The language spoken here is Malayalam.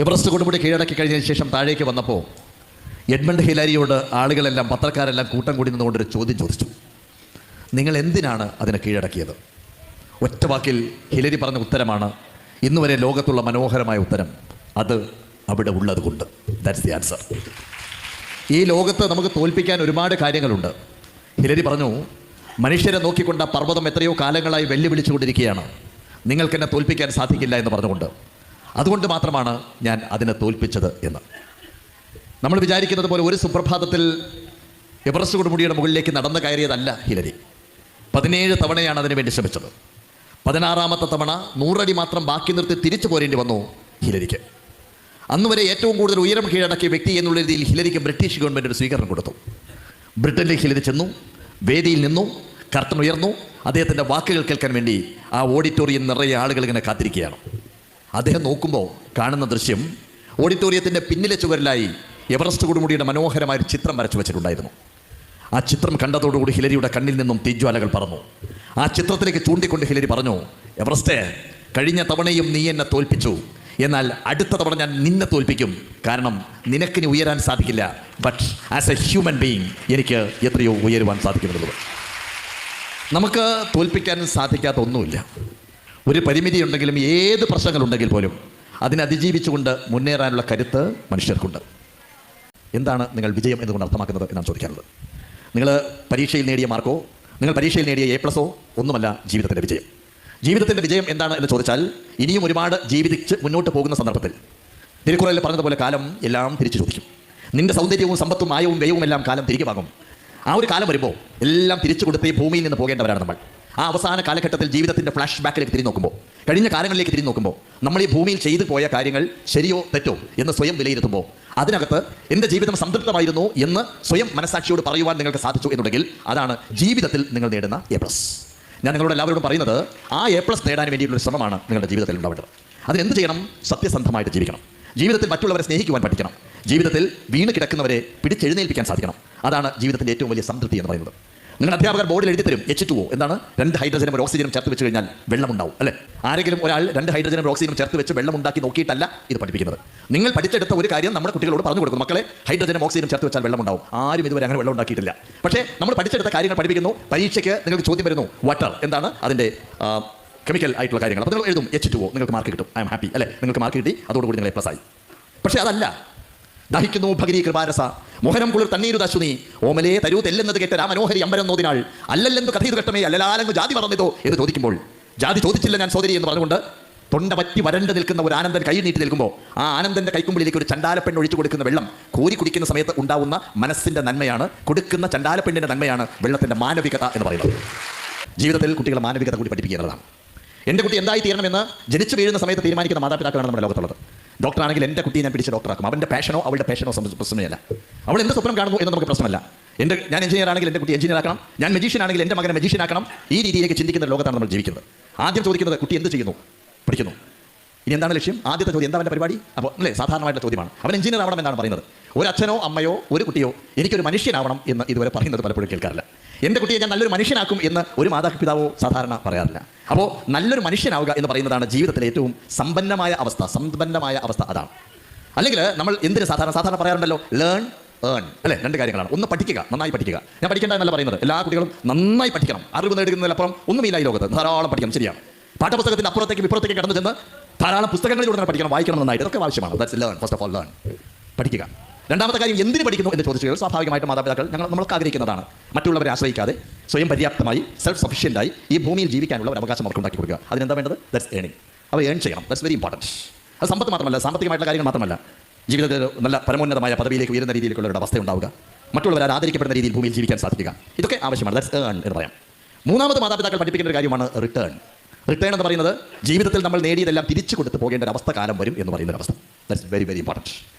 എവറസ്റ്റ് കൊടുമുടി കീഴടക്കി കഴിഞ്ഞതിന് ശേഷം താഴേക്ക് വന്നപ്പോൾ എഡ്മണ്ട് ഹിലാരിയോട് ആളുകളെല്ലാം പത്രക്കാരെല്ലാം കൂട്ടം കൂടി നിന്നുകൊണ്ടൊരു ചോദ്യം ചോദിച്ചു. നിങ്ങൾ എന്തിനാണ് അതിനെ കീഴടക്കിയത്? ഒറ്റ വാക്കിൽ ഹിലരി പറഞ്ഞ ഉത്തരമാണ് ഇന്ന് വരെ ലോകത്തുള്ള മനോഹരമായ ഉത്തരം അത് അവിടെ ഉള്ളത് കൊണ്ട് ദാറ്റ്സ് ദി ആൻസർ ഈ ലോകത്ത് നമുക്ക് തോൽപ്പിക്കാൻ ഒരുപാട് കാര്യങ്ങളുണ്ട്. ഹിലരി പറഞ്ഞു മനുഷ്യരെ നോക്കിക്കൊണ്ട് പർവതം എത്രയോ കാലങ്ങളായി വെല്ലുവിളിച്ചുകൊണ്ടിരിക്കുകയാണ്. നിങ്ങൾക്കെന്നെ തോൽപ്പിക്കാൻ സാധിക്കില്ല എന്ന് പറഞ്ഞുകൊണ്ട്. അതുകൊണ്ട് മാത്രമാണ് ഞാൻ അതിനെ തോൽപ്പിച്ചത് എന്ന്. നമ്മൾ വിചാരിക്കുന്നത് പോലെ ഒരു സുപ്രഭാതത്തിൽ എവറസ്റ്റ് കൊടുമുടിയുടെ മുകളിലേക്ക് നടന്നു കയറിയതല്ല ഹിലരി. പതിനേഴ് തവണയാണ് അതിനു വേണ്ടി ശ്രമിച്ചത്. പതിനാറാമത്തെ തവണ നൂറടി മാത്രം ബാക്കി നിർത്തി തിരിച്ചു പോരേണ്ടി വന്നു ഹിലരിക്ക്. അന്ന് വരെ ഏറ്റവും കൂടുതൽ ഉയരം കീഴടക്കിയ വ്യക്തി എന്നുള്ള രീതിയിൽ ഹിലരിക്ക് ബ്രിട്ടീഷ് ഗവൺമെന്റ് ഒരു സ്വീകരണം കൊടുത്തു. ബ്രിട്ടനിൽ ഹിലരി ചെന്നു വേദിയിൽ നിന്നു കർട്ടൻ ഉയർന്നു അദ്ദേഹത്തിന്റെ വാക്കുകൾ കേൾക്കാൻ വേണ്ടി ആ ഓഡിറ്റോറിയം നിറയെ ആളുകൾ ഇങ്ങനെ കാത്തിരിക്കുകയാണ്. അദ്ദേഹം നോക്കുമ്പോൾ കാണുന്ന ദൃശ്യം ഓഡിറ്റോറിയത്തിന്റെ പിന്നിലെ ചുവരിലായി എവറസ്റ്റ് കൊടുമുടിയുടെ മനോഹരമായ ചിത്രം വരച്ചു വെച്ചിട്ടുണ്ടായിരുന്നു. ആ ചിത്രം കണ്ടതോടുകൂടി ഹിലരിയുടെ കണ്ണിൽ നിന്നും തീജ്വാലകൾ പറന്നു. ആ ചിത്രത്തിലേക്ക് ചൂണ്ടിക്കൊണ്ട് ഹിലരി പറഞ്ഞു എവറസ്റ്റേ കഴിഞ്ഞ തവണയും നീ എന്നെ തോൽപ്പിച്ചു. എന്നാൽ അടുത്ത തവണ ഞാൻ നിന്നെ തോൽപ്പിക്കും. കാരണം നിനക്കിനി ഉയരാൻ സാധിക്കില്ല. But as a human being എനിക്ക് എത്രയോ ഉയരുവാൻ സാധിക്കുന്നുള്ളത് നമുക്ക് തോൽപ്പിക്കാൻ സാധിക്കാത്ത ഒന്നുമില്ല. ഒരു പരിമിതി ഉണ്ടെങ്കിലും ഏത് പ്രശ്നങ്ങളുണ്ടെങ്കിൽ പോലും അതിനെ അതിജീവിച്ചുകൊണ്ട് മുന്നേറാനുള്ള കരുത്ത് മനുഷ്യർക്കുണ്ട്. എന്താണ് നിങ്ങൾ വിജയം എന്നുകൊണ്ട് അർത്ഥമാക്കുന്നത് എന്നാണ് ചോദിക്കാറുള്ളത് നിങ്ങൾ പരീക്ഷയിൽ നേടിയ മാർക്കോ നിങ്ങൾ പരീക്ഷയിൽ നേടിയ എ പ്ലസോ ഒന്നുമല്ല ജീവിതത്തിന്റെ വിജയം. ജീവിതത്തിന്റെ വിജയം എന്താണ് എന്ന് ചോദിച്ചാൽ ഇനിയും ഒരുപാട് ജീവിച്ച് മുന്നോട്ട് പോകുന്ന സന്ദർഭത്തിൽ തിരുക്കുറയിൽ പറഞ്ഞതുപോലെ കാലം എല്ലാം തിരിച്ചു ചോദിക്കും. നിന്റെ സൗന്ദര്യവും സമ്പത്തും ആയവും വ്യയവും എല്ലാം കാലം തിരികെ വാങ്ങും. ആ ഒരു കാലം വരുമ്പോൾ എല്ലാം തിരിച്ചു കൊടുത്ത് ഭൂമിയിൽ നിന്ന് പോകേണ്ടവരാണ് നമ്മൾ. ആ അവസാന കാലഘട്ടത്തിൽ ജീവിതത്തിന്റെ ഫ്ലാഷ് ബാക്കിലേക്ക് തിരിഞ്ഞു നോക്കുമ്പോൾ കഴിഞ്ഞ കാലങ്ങളിലേക്ക് തിരിഞ്ഞു നോക്കുമ്പോൾ നമ്മൾ ഈ ഭൂമിയിൽ ചെയ്തു പോയ കാര്യങ്ങൾ ശരിയോ തെറ്റോ എന്ന് സ്വയം വിലയിരുത്തുമ്പോൾ അതിനകത്ത് എന്റെ ജീവിതം സംതൃപ്തമായിരുന്നു എന്ന് സ്വയം മനസാക്ഷിയോട് പറയുവാൻ നിങ്ങൾക്ക് സാധിച്ചു എന്നുണ്ടെങ്കിൽ അതാണ് ജീവിതത്തിൽ നിങ്ങൾ നേടുന്ന എ പ്ലസ് ഞാൻ നിങ്ങളോട് എല്ലാവരോടും പറയുന്നത് ആ എ പ്ലസ് നേടാൻ വേണ്ടിയിട്ടുള്ള ശ്രമമാണ് നിങ്ങളുടെ ജീവിതത്തിൽ ഉണ്ടാവേണ്ടത്. അതിനെന്ത് ചെയ്യണം? സത്യസന്ധമായിട്ട് ജീവിക്കണം. ജീവിതത്തിൽ മറ്റുള്ളവരെ സ്നേഹിക്കുവാൻ പഠിക്കണം. ജീവിതത്തിൽ വീണ് കിടക്കുന്നവരെ പിടിച്ചെഴുന്നേൽപ്പിക്കാൻ സാധിക്കണം. അതാണ് ജീവിതത്തിന്റെ ഏറ്റവും വലിയ സംതൃപ്തി എന്ന് പറയുന്നത്. നിങ്ങളുടെ അധ്യാപകർ ബോർഡിൽ എഴുതി തരും എച്ച് ടു എന്താണ്? രണ്ട് ഹൈഡ്രജനും ഒരു ഓക്സിജനും ചേർത്ത് വെച്ച് കഴിഞ്ഞാൽ വെള്ളമുണ്ടാവും അല്ലേ? ആരെങ്കിലും ഒരാൾ രണ്ട് ഹൈഡ്രജനും ഒരു ഓക്സിജനും ചേർത്ത് വെച്ച് വെള്ളം ഉണ്ടാക്കി നോക്കിയിട്ടല്ല ഇത് പഠിപ്പിക്കുന്നത്. നിങ്ങൾ പഠിച്ചെടുത്ത ഒരു കാര്യം നമ്മുടെ കുട്ടികളോട് പറഞ്ഞു കൊടുക്കും മക്കളെ ഹൈഡ്രജനും ഓക്സിജനും ചേർത്ത് വെച്ചാൽ വെള്ളമുണ്ടാവും. ആരും ഇതുവരെ അങ്ങനെ വെള്ളം ഉണ്ടാക്കിയിട്ടില്ല. പക്ഷേ നമ്മൾ പഠിച്ചെടുത്ത കാര്യങ്ങൾ പഠിപ്പിക്കുന്നു. പരീക്ഷയ്ക്ക് നിങ്ങൾക്ക് ചോദ്യം വരുന്നു. വാട്ടർ എന്താണ്? അതിന്റെ കെമിക്കൽ ആയിട്ടുള്ള കാര്യങ്ങൾ. അപ്പോൾ നിങ്ങൾ എഴുതും. എച്ച് ടു നിങ്ങൾക്ക് മാർക്ക് കിട്ടും. ഐ എം ഹാപ്പി അല്ലേ? നിങ്ങൾക്ക് മാർക്ക് കിട്ടി. അതോടുകൂടി നിങ്ങൾ എ പ്ലസ് ആയി. പക്ഷേ അതല്ല. ദഹിക്കുന്നു ഭഗിനി കൃപാരസ. മോഹനം കുളിർ തണ്ണീരു ദശുനി. ഓമലേ തരൂ തെല്ലെന്നത് കേട്ട രാമനോഹരി അമ്പരം നോദിനാൾ. അല്ലല്ലെന്ന് കഥീത് കെട്ടമേ അല്ലലാലെന്ന് ജാതി മറന്നിതോ എന്ന് ചോദിക്കുമ്പോൾ. ജാതി ചോദിച്ചില്ല ഞാൻ സോദരി എന്ന് പറഞ്ഞുകൊണ്ട് തൊണ്ട പറ്റി വരണ്ട് നിൽക്കുന്ന ഒരു ആനന്ദൻ കൈ നീട്ടി നിൽക്കുമ്പോൾ ആ ആനന്ദന്റെ കൈക്കുമ്പിളിലേക്ക് ഒരു ചണ്ടാലപ്പെണ്ണ് ഒഴിച്ചു കൊടുക്കുന്ന വെള്ളം കോരി കുടിക്കുന്ന സമയത്ത് ഉണ്ടാവുന്ന മനസ്സിന്റെ നന്മയാണ് കൊടുക്കുന്ന ചണ്ടാലപ്പെണ്ണിന്റെ നന്മയാണ് വെള്ളത്തിന്റെ മാനവികത എന്ന് പറയുന്നത്. ജീവിതത്തിൽ കുട്ടികളെ മാനവികത കൂടി പഠിപ്പിക്കേണ്ടതാണ് എന്റെ കുട്ടി എന്തായി തീരണമെന്ന് ജനിച്ചു വീഴുന്ന സമയത്ത് തീരുമാനിക്കുന്ന മാതാപിതാക്കളാണ് നമ്മുടെ ലോകത്തുള്ളത്. ഡോക്ടറാണെങ്കിൽ എന്റെ കുട്ടിയെ ഞാൻ പിടിച്ച ഡോക്ടറാക്കും. അവന്റെ പാഷനോ അവളുടെ പാഷനോ പ്രശ്നമല്ല അവൾ എന്ത് സ്വപ്നം കാണുന്നു എന്ന് നമുക്ക് പ്രശ്നമല്ല. എന്റെ ഞാൻ എഞ്ചിനീയർ ആണെങ്കിൽ എന്റെ കുട്ടി എഞ്ചിനീയർ ആക്കണം. ഞാൻ മെജീഷ്യൻ ആണെങ്കിൽ എന്റെ മകനെ മെജീഷ്യൻ ആക്കണം. ഈ രീതിയിലേക്ക് ചിന്തിക്കുന്ന ലോകത്താണ് നമ്മൾ ജീവിക്കുന്നത്. ആദ്യം ചോദിക്കുന്നത് കുട്ടി എന്ത് ചെയ്യുന്നു? പഠിക്കുന്നു. ഇനി എന്താണ് ലക്ഷ്യം? ആദ്യത്തെ ചോദ്യം എന്താ അവന്റെ പരിപാടി? അപ്പോൾ അല്ലേ സാധാരണമായിട്ടുള്ള ചോദ്യമാണ്. അവൻ എഞ്ചിനീയർ ആവണം എന്നാണ് പറയുന്നത്. ഒരു അച്ഛനോ അമ്മയോ ഒരു കുട്ടിയോ എനിക്കൊരു മനുഷ്യനാവണം എന്ന് ഇതുവരെ പറയുന്നത് പലപ്പോഴും കേൾക്കാറില്ല. എന്റെ കുട്ടിയെ ഞാൻ നല്ലൊരു മനുഷ്യനാക്കും എന്ന് ഒരു മാതാപിതാവോ സാധാരണ പറയാറില്ല. അപ്പോൾ നല്ലൊരു മനുഷ്യനാവുക എന്ന് പറയുന്നതാണ് ജീവിതത്തിലെ ഏറ്റവും സമ്പന്നമായ അവസ്ഥ സമ്പന്നമായ അവസ്ഥ അതാണ്. അല്ലെങ്കിൽ നമ്മൾ എന്തിന് സാധാരണ സാധാരണ പറയാറുണ്ടല്ലോ? ലേൺ ഏൺ അല്ലേ? രണ്ട് കാര്യങ്ങളാണ്. ഒന്ന് പഠിക്കുക നന്നായി പഠിക്കുക. ഞാൻ പഠിക്കേണ്ട എന്നല്ല പറയുന്നത്. എല്ലാ കുട്ടികളും നന്നായി പഠിക്കണം. അറിവ് നേടുന്നതിലപ്പുറം ഒന്നുമില്ല ഈ ലോകത്ത്. ധാരാളം പഠിക്കണം. ശരിയാണ്. പാഠപുസ്തകത്തിന്റെ അപ്പുറത്തേക്ക് ഇപ്പുറത്തേക്ക് കടന്നു ചെന്ന് ധാരാളം പുസ്തകങ്ങളിലൂടെ പഠിക്കണം. വായിക്കണം നന്നായിട്ട്. ഇതൊക്കെ ആവശ്യമാണ്. That's learn first of all learn പഠിക്കുക. രണ്ടാമത്തെ കാര്യം എന്തിന് പഠിക്കുന്നു എന്ന് ചോദിച്ചു കഴിഞ്ഞാൽ സ്വാഭാവികമായിട്ട് മാതാപിതാക്കൾ ഞങ്ങൾ നമ്മൾക്ക് ആഗ്രഹിക്കുന്നതാണ്. മറ്റുള്ളവരെ ആശ്രയിക്കാതെ സ്വയം പര്യാപ്തമായി സെൽഫ് സഫീഷ്യന്റായി ഈ ഭൂമിയിൽ ജീവിക്കാനുള്ള ഒരു അവകാശം അവർക്ക് ഉണ്ടാക്കി കൊടുക്കുക. അതിനെന്താ വേണ്ടത്? ദറ്റ്സ് ഏണിംഗ് അവർ ഏൺ ചെയ്യണം. ദറ്റ്സ് വെരി ഇമ്പോർട്ടന്റ് അത് സമ്പത്ത് മാത്രമല്ല സാമ്പത്തികമായിട്ടുള്ള കാര്യങ്ങൾ മാത്രമല്ല. ജീവിതത്തിൽ നല്ല പരമോന്നതമായ പദവിയിലേക്ക് ഉയരുന്ന രീതിയിലേക്കുള്ള ഒരു അവസ്ഥ ഉണ്ടാവുക. മറ്റുള്ളവർ ആദരിക്കപ്പെടുന്ന രീതിയിൽ ഭൂമിയിൽ ജീവിക്കാൻ സാധിക്കുക. ഇതൊക്കെ ആവശ്യമാണ്. ദറ്റ്സ് ഏൺ എന്ന് പറയാം. മൂന്നാമത് മാതാപിതാക്കൾ പഠിപ്പിക്കേണ്ട ഒരു കാര്യമാണ് റിട്ടേൺ റിട്ടേൺ എന്ന് പറയുന്നത് ജീവിതത്തിൽ നമ്മൾ നേടിയതെല്ലാം തിരിച്ചു കൊടുത്ത് പോകേണ്ട ഒരു അവസ്ഥ കാലം വരും എന്ന് പറയുന്ന ഒരു അവസ്ഥ. That's very very important